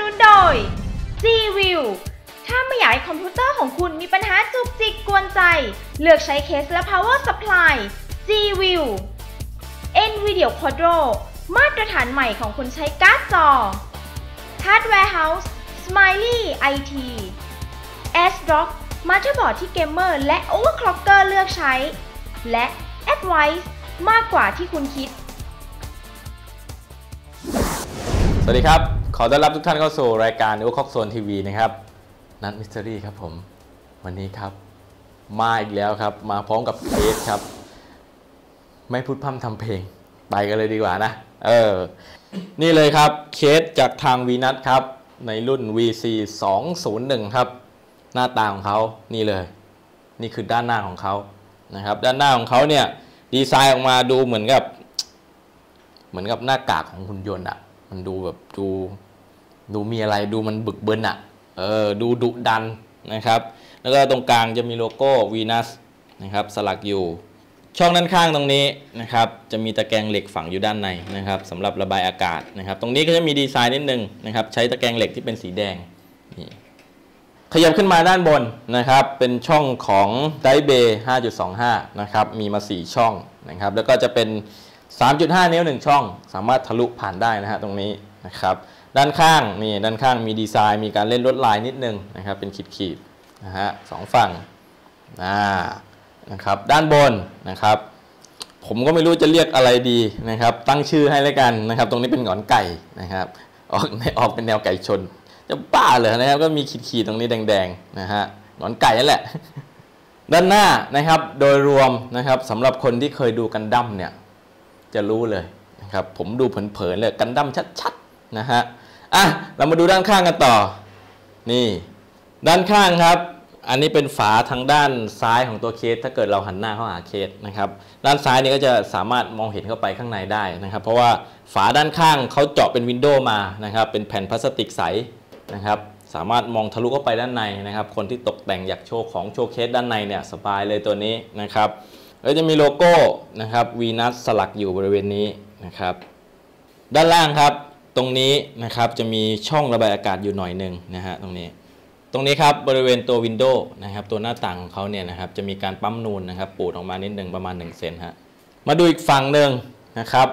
นุนโดย G-View ถ้าไม่อยากให้คอมพิวเตอร์ของคุณมีปัญหาจุกจิกกวนใจ เลือกใช้เคสและ power supply G-View NVIDIA Quadro มาตรฐานใหม่ของคนใช้การ์ดจอ Hardware House Smiley IT ASRock มาเตอร์บอร์ดที่เกมเมอร์และ overclocker เลือกใช้ และ Advice มากกว่าที่คุณคิด สวัสดีครับ ขอต้อนรับทุกท่านเข้าสู่รายการอุคอกโซนทีวีนะครับ นัทมิสเตอรี่ครับผม วันนี้ครับ มาอีกแล้วครับ มาพร้อมกับเคสครับ ไม่พูดพร่ำทำเพลง ไปกันเลยดีกว่านะ เออ นี่เลยครับ เคสจากทางวีนัทครับ ในรุ่น VC 201ครับ หน้าตาของเขานี่เลย นี่คือด้านหน้าของเขานะครับ ด้านหน้าของเขาเนี่ย ดีไซน์ออกมาดูเหมือนกับ เหมือนกับหน้ากากของหุ่นยนต์อะมันดูแบบดู ดูมีอะไรดูมันบึกเบินอะเออดูดุดันนะครับ แล้วก็ตรงกลางจะมีโลโก้วีนัสนะครับสลักอยู่ ช่องด้านข้างตรงนี้นะครับจะมีตะแกรงเหล็กฝังอยู่ด้านในนะครับสำหรับระบายอากาศนะครับ ตรงนี้ก็จะมีดีไซน์นิดนึงนะครับใช้ตะแกรงเหล็กที่เป็นสีแดงนี่ขยับขึ้นมาด้านบนนะครับ เป็นช่องของไดเบย์5.25 นะครับ มีมา 4 ช่องนะครับ แล้วก็จะเป็น 3.5 นิ้ว 1 ช่อง สามารถทะลุผ่านได้นะฮะตรงนี้นะครับ ด้านข้างนี่ด้านข้างมีดีไซน์มีการเล่นลวดลายนิดนึงนะครับเป็นขีดๆนะฮะสองฝั่งอ่านะครับด้านบนนะครับ ผมก็ไม่รู้จะเรียกอะไรดีนะครับ ตั้งชื่อให้แล้วกันนะครับ ตรงนี้เป็นหงอนไก่นะครับออกออกเป็นแนวไก่ชน จะบ้าเลยนะครับ ก็มีขีดๆตรงนี้แดงๆนะฮะหงอนไก่นั่นแหละ ด้านหน้านะครับโดยรวมนะครับสำหรับคนที่เคยดูกันดั้มเนี่ยจะรู้เลยนะครับผมดูเผินๆเลยกันดั้มชัดๆนะฮะ อะเรามาดูด้านข้างกันต่อ นี่ ด้านข้างครับ อันนี้เป็นฝาทางด้านซ้ายของตัวเคส ถ้าเกิดเราหันหน้าเข้าหาเคสนะครับ ด้านซ้ายนี่ก็จะสามารถมองเห็นเข้าไปข้างในได้นะครับ เพราะว่าฝาด้านข้างเขาเจาะเป็นวินโดว์มานะครับ เป็นแผ่นพลาสติกใสนะครับสามารถมองทะลุเข้าไปด้านในนะครับ คนที่ตกแต่งอยากโชว์ของโชว์เคสด้านในเนี่ยสบายเลยตัวนี้นะครับ แล้วจะมีโลโก้นะครับวีนัสสลักอยู่บริเวณนี้นะครับ ด้านล่างครับ ตรงนี้นะครับจะมีช่องระบายอากาศอยู่หน่อยหนึ่งนะฮะตรงนี้ ตรงนี้ครับบริเวณตัววินโดว์นะครับตัวหน้าต่างของเขาเนี่ยนะครับจะมีการปั๊มนูนนะครับปูดออกมานิดหนึ่งประมาณ1เซนฮะมาดูอีกฝั่งหนึ่งนะครับ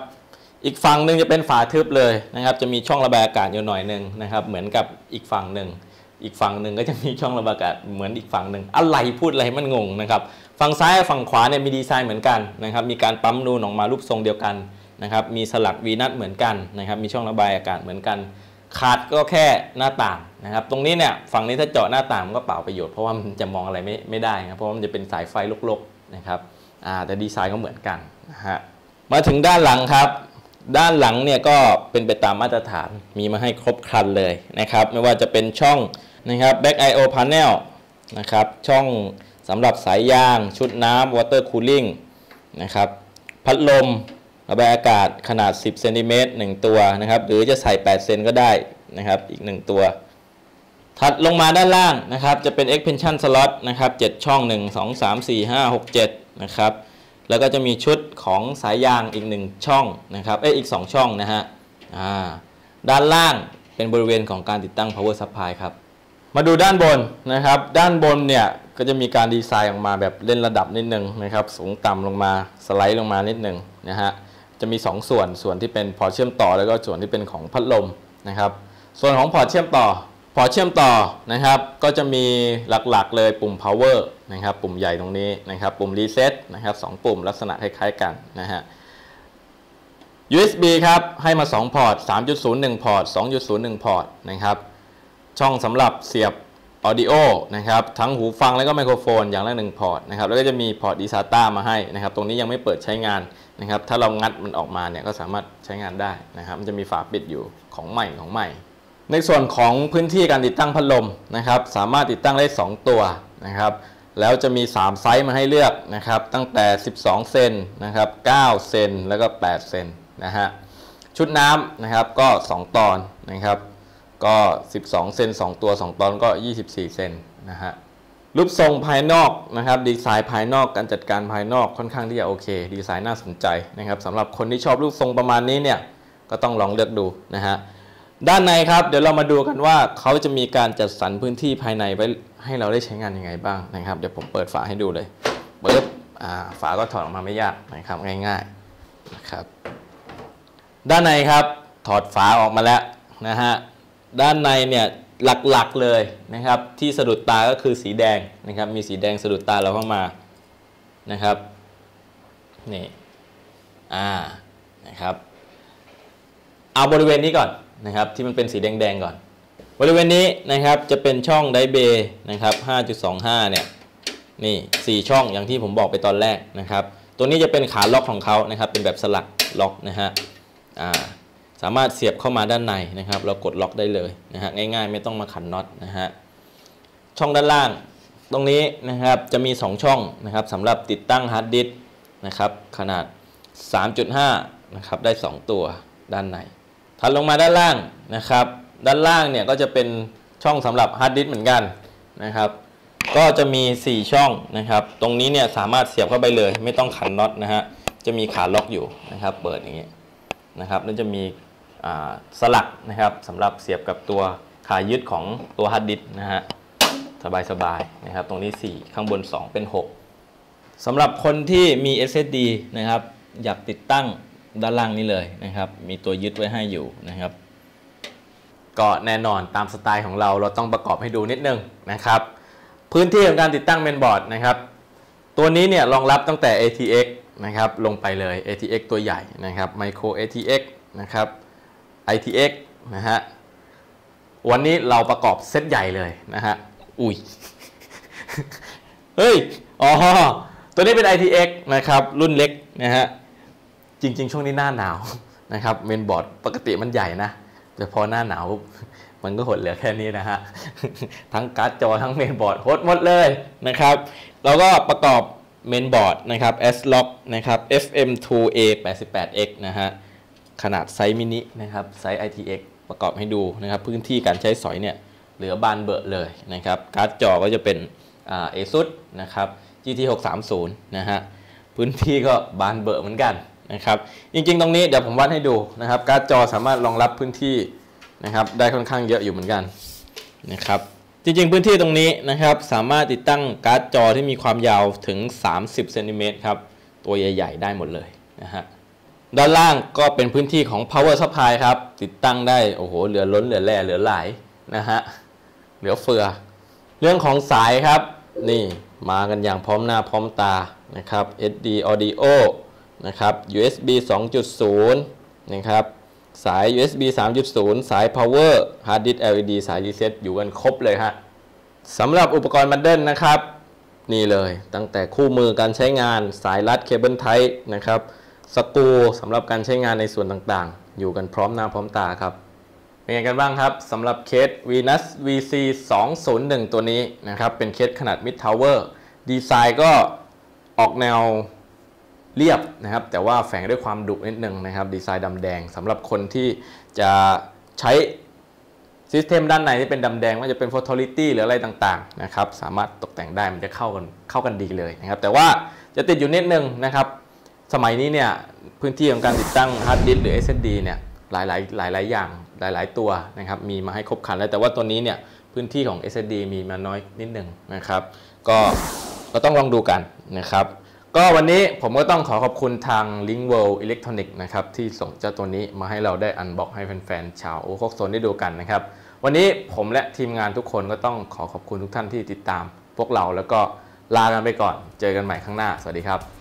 อีกฝั่งหนึ่งจะเป็นฝาทึบเลยนะครับ จะมีช่องระบายอากาศอยู่หน่อยหนึ่งนะครับเหมือนกับอีกฝั่งหนึ่งอีกฝั่งหนึ่งก็จะมีช่องระบายอากาศเหมือนอีกฝั่งหนึ่งอะไรพูดอะไรมันงงนะครับฝั่งซ้ายฝั่งขวาเนี่ยมีดีไซน์เหมือนกันนะครับมีการปั๊มนูนออกมารูปทรงเดียวกัน นะครับมีสลักวีนัทเหมือนกันนะครับมีช่องระบายอากาศเหมือนกัน ขาดก็แค่หน้าต่างนะครับ ตรงนี้เนี่ยฝั่งนี้ถ้าเจาะหน้าต่างมันก็เปล่าประโยชน์เพราะว่ามันจะมองอะไรไม่ไม่ได้ครับเพราะว่ามันจะเป็นสายไฟลกๆนะครับแต่ดีไซน์ก็เหมือนกันนะฮะมาถึงด้านหลังครับ ด้านหลังเนี่ยก็เป็นไปตามมาตรฐานมีมาให้ครบครันเลยนะครับ ไม่ว่าจะเป็นช่องนะครับ back IO panel นะครับช่องสำหรับสายยาง ชุดน้ำ water cooling นะครับพัดลม ระบายอากาศขนาด 10เซนติเมตร1ตัวนะครับ หรือจะใส่ 8 เซนก็ได้นะครับ อีก 1 ตัว ถัดลงมาด้านล่างนะครับ จะเป็น expansion slot นะครับ 7 ช่อง 1 2 3 4 5 6 7 นะครับ แล้วก็จะมีชุดของสายยางอีก 1 ช่องนะครับ เอ้ย อีก 2 ช่องนะฮะ อ่า ด้านล่างเป็นบริเวณของการติดตั้ง power supply ครับ มาดูด้านบนนะครับ ด้านบนเนี่ย ก็จะมีการดีไซน์ออกมาแบบเล่นระดับนิดนึงนะครับ สูงต่ำลงมา สไลด์ลงมานิดนึงนะฮะ จะมี 2 ส่วนส่วนที่เป็นพอร์ตเชื่อมต่อแล้วก็ส่วนที่เป็นของพัดลมนะครับ ส่วนของพอร์ตเชื่อมต่อพอร์ตเชื่อมต่อนะครับ ก็จะมีหลักๆเลยปุ่ม power นะครับ ปุ่มใหญ่ตรงนี้นะครับ ปุ่ม reset นะครับสองปุ่มลักษณะคล้ายๆกันนะฮะ USB ครับ ให้มา 2 พอร์ต 3.01 พอร์ต 2.01 พอร์ตนะครับ ช่องสำหรับเสียบ Audio นะครับทั้งหูฟังแล้วก็ไมโครโฟนอย่างละ1พอร์ตนะครับแล้วก็จะมีพอร์ต eSATA มาให้นะครับตรงนี้ยังไม่เปิดใช้งานนะครับถ้าเรางัดมันออกมาเนี่ยก็สามารถใช้งานได้นะครับมันจะมีฝาปิดอยู่ของใหม่ของใหม่ ในส่วนของพื้นที่การติดตั้งพัดลมนะครับสามารถติดตั้งได้ 2 ตัวนะครับแล้วจะมี 3 ไซส์มาให้เลือกนะครับตั้งแต่ 12 เซนนะครับ9เซนแล้วก็ 8 เซนนะฮะชุดน้ำนะครับก็ 2 ตอนนะครับ ก็ 12 เซน2 ตัว 2 ตอนก็ 24 เซนนะฮะรูปทรงภายนอกนะครับดีไซน์ภายนอกการจัดการภายนอกค่อนข้างที่จะโอเค ดีไซน์น่าสนใจนะครับสำหรับคนที่ชอบรูปทรงประมาณนี้เนี่ยก็ต้องลองเลือกดูนะฮะด้านในครับเดี๋ยวเรามาดูกันว่าเขาจะมีการจัดสรรพื้นที่ภายในไว้ให้เราได้ใช้งานยังไงบ้างนะครับ เดี๋ยวผมเปิดฝาให้ดูเลยเปิดฝาก็ถอดออกมาไม่ยากนะครับง่ายๆนะครับด้านในครับถอดฝาออกมาแล้วนะฮะ ด้านในเนี่ยหลักๆเลยนะครับ ที่สะดุดตาก็คือสีแดงนะครับ มีสีแดงสะดุดตาเราเข้ามานะครับนี่อ่านะครับเอาบริเวณนี้ก่อนนะครับ ที่มันเป็นสีแดงๆก่อน บริเวณนี้นะครับจะเป็นช่องไดเบย์นะครับ 5.25 เนี่ยนี่ 4 ช่องอย่างที่ผมบอกไปตอนแรกนะครับ ตัวนี้จะเป็นขาล็อกของเขานะครับ เป็นแบบสลักล็อกนะฮะอ่า สามารถเสียบเข้ามาด้านในนะครับ เรากดล็อกได้เลยนะฮะง่ายๆ ไม่ต้องมาขันน็อตนะฮะช่องด้านล่างตรงนี้นะครับจะมี 2 ช่องนะครับสำหรับติดตั้งฮาร์ดดิสนะครับขนาด 3.5นะครับได้ 2 ตัวด้านในถัดลงมาด้านล่างนะครับ ด้านล่างเนี่ยก็จะเป็นช่องสำหรับฮาร์ดดิสเหมือนกันนะครับ ก็จะมี 4 ช่องนะครับ ตรงนี้เนี่ยสามารถเสียบเข้าไปเลย ไม่ต้องขันน็อตนะฮะจะมีขาล็อกอยู่นะครับ เปิดอย่างนี้ยนะครับแล้วจะมี สลักนะครับสำหรับเสียบกับตัวขายึดของตัวฮาร์ดดิสนะฮะสบายๆนะครับ ตรงนี้ 4 ข้างบน 2 เป็น 6สำหรับคนที่มี SSD นะครับ อยากติดตั้งด้านล่างนี้เลยนะครับ มีตัวยึดไว้ให้อยู่นะครับ ก็แน่นอนตามสไตล์ของเราเราต้องประกอบให้ดูนิดนึงนะครับ พื้นที่ของการติดตั้งเมนบอร์ดนะครับ ตัวนี้เนี่ยรองรับตั้งแต่ ATX นะครับ ลงไปเลย ATX ตัวใหญ่นะครับ Micro ATX นะครับ ITX นะฮะ วันนี้เราประกอบเซตใหญ่เลยนะฮะ อุ้ย เฮ้ย อ๋อ ตัวนี้เป็น ITX นะครับ รุ่นเล็กนะฮะ จริง ๆ ช่วงนี้หน้าหนาวนะครับ เมนบอร์ดปกติมันใหญ่นะ แต่พอหน้าหนาวมันก็หดเหลือแค่นี้นะฮะ ทั้งการ์ดจอทั้งเมนบอร์ดหดหมดเลยนะครับเราก็ประกอบเมนบอร์ดนะครับ S-Lock นะครับ FM2A 88X นะฮะ ขนาดไซส์มินินะครับไซส์ ITX ประกอบให้ดูนะครับพื้นที่การใช้สอยเนี่ยเหลือบานเบอะเลยนะครับการ์ดจอก็จะเป็นเอ่า ASUS นะครับ GT 630 นะฮะพื้นที่ก็บานเบอะเหมือนกันนะครับจริงๆ ตรงนี้เดี๋ยวผมวัดให้ดูนะครับการ์ดจอสามารถรองรับพื้นที่นะครับได้ค่อนข้างเยอะอยู่เหมือนกันนะครับจริงๆ พื้นที่ตรงนี้นะครับสามารถติดตั้งการ์ดจอที่มีความยาวถึง 30เซนติเมตรครับตัวใหญ่ ๆ ได้หมดเลยนะฮะ ด้านล่างก็เป็นพื้นที่ของ power supply ครับ ติดตั้งได้ โอ้โห เหลือล้นเหลือแร่เหลือหลายนะฮะ เหลือเฟือ เรื่องของสายครับ นี่มากันอย่างพร้อมหน้าพร้อมตานะครับ SD audio นะครับ USB 2.0 นะครับ สาย USB 3.0 สาย power hard disk LED สาย reset อยู่กันครบเลยฮะสำหรับอุปกรณ์บันเดิลนะครับ นี่เลยตั้งแต่คู่มือการใช้งานสายรัดเคเบิลไทป์นะครับ สกูสำหรับการใช้งานในส่วนต่างๆ อยู่กันพร้อมหน้าพร้อมตาครับ เป็นไงกันบ้างครับสำหรับเคส Venus VC 201ตัวนี้นะครับเป็นเคสขนาด Mid Tower ดีไซน์ก็ออกแนวเรียบนะครับ แต่ว่าแฝงด้วยความดุนิดนึงนะครับ ดีไซน์ดำแดงสำหรับคนที่จะใช้ซิสเต็มด้านในที่เป็นดำแดงว่าจะเป็น Photolicity หรืออะไรต่างๆนะครับสามารถตกแต่งได้มันจะเข้ากันเข้ากันดีเลยนะครับ แต่ว่าจะติดอยู่นิดนึงนะครับ สมัยนี้เนี่ยพื้นที่ของการติดตั้งฮาร์ดดิสก์หรือ SSD เนี่ยหลายหลายหลายหลายอย่างหลายหลายๆตัวนะครับมีมาให้ครบคันแล้วแต่ว่าตัวนี้เนี่ยพื้นที่ของ SSD มีมาน้อยนิดหนึ่งนะครับ ก็ก็ต้องลองดูกันนะครับ ก็วันนี้ผมก็ต้องขอขอบคุณทาง Link World Electronics นะครับที่ส่งเจ้าตัวนี้มาให้เราได้อันบ็อกให้แฟนๆชาวโอคกโซนได้ดูกันนะครับ วันนี้ผมและทีมงานทุกคนก็ต้องขอขอบคุณทุกท่านที่ติดตามพวกเราแล้วก็ลากันไปก่อน เจอกันใหม่ข้างหน้า สวัสดีครับ